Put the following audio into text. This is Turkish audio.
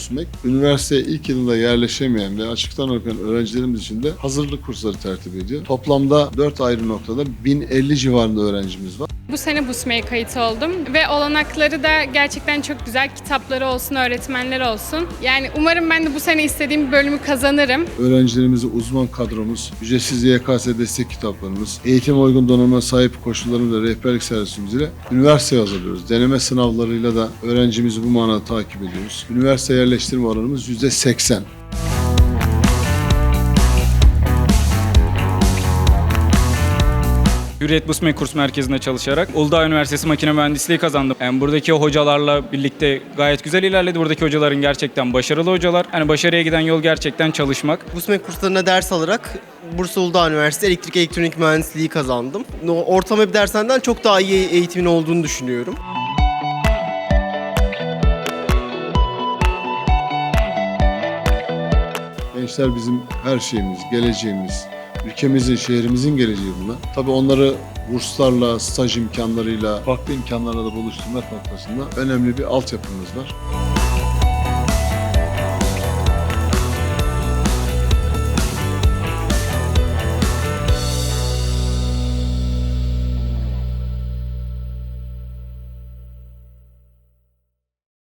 BUSMEK, üniversite ilk yılında yerleşemeyen ve açıktan okuyan öğrencilerimiz için de hazırlık kursları tertip ediyor. Toplamda 4 ayrı noktada 1050 civarında öğrencimiz var. Bu sene BUSME'ye kayıt oldum ve olanakları da gerçekten çok güzel. Kitapları olsun, öğretmenleri olsun. Yani umarım ben de bu sene istediğim bölümü kazanırım. Öğrencilerimizi uzman kadromuz, ücretsiz YKS destek kitaplarımız, eğitim uygun donanıma sahip koşullarımız ve rehberlik servisimiz ile üniversiteye hazırlıyoruz. Deneme sınavlarıyla da öğrencimizi bu manada takip ediyoruz. Üniversite yerleştirme oranımız %80. Hürriyet Busme Kurs Merkezi'nde çalışarak Uludağ Üniversitesi Makine Mühendisliği kazandım. Yani buradaki hocalarla birlikte gayet güzel ilerledi. Buradaki hocaların gerçekten başarılı hocalar. Yani başarıya giden yol gerçekten çalışmak. BUSMEK kurslarına ders alarak Bursa Uludağ Üniversitesi Elektrik Elektronik Mühendisliği kazandım. O Ortalama bir dershaneden çok daha iyi eğitimin olduğunu düşünüyorum. Gençler bizim her şeyimiz, geleceğimiz, ülkemizin, şehrimizin geleceği bunlar. Tabii onları burslarla, staj imkanlarıyla, farklı imkanlarla da buluşturmak noktasında önemli bir altyapımız var.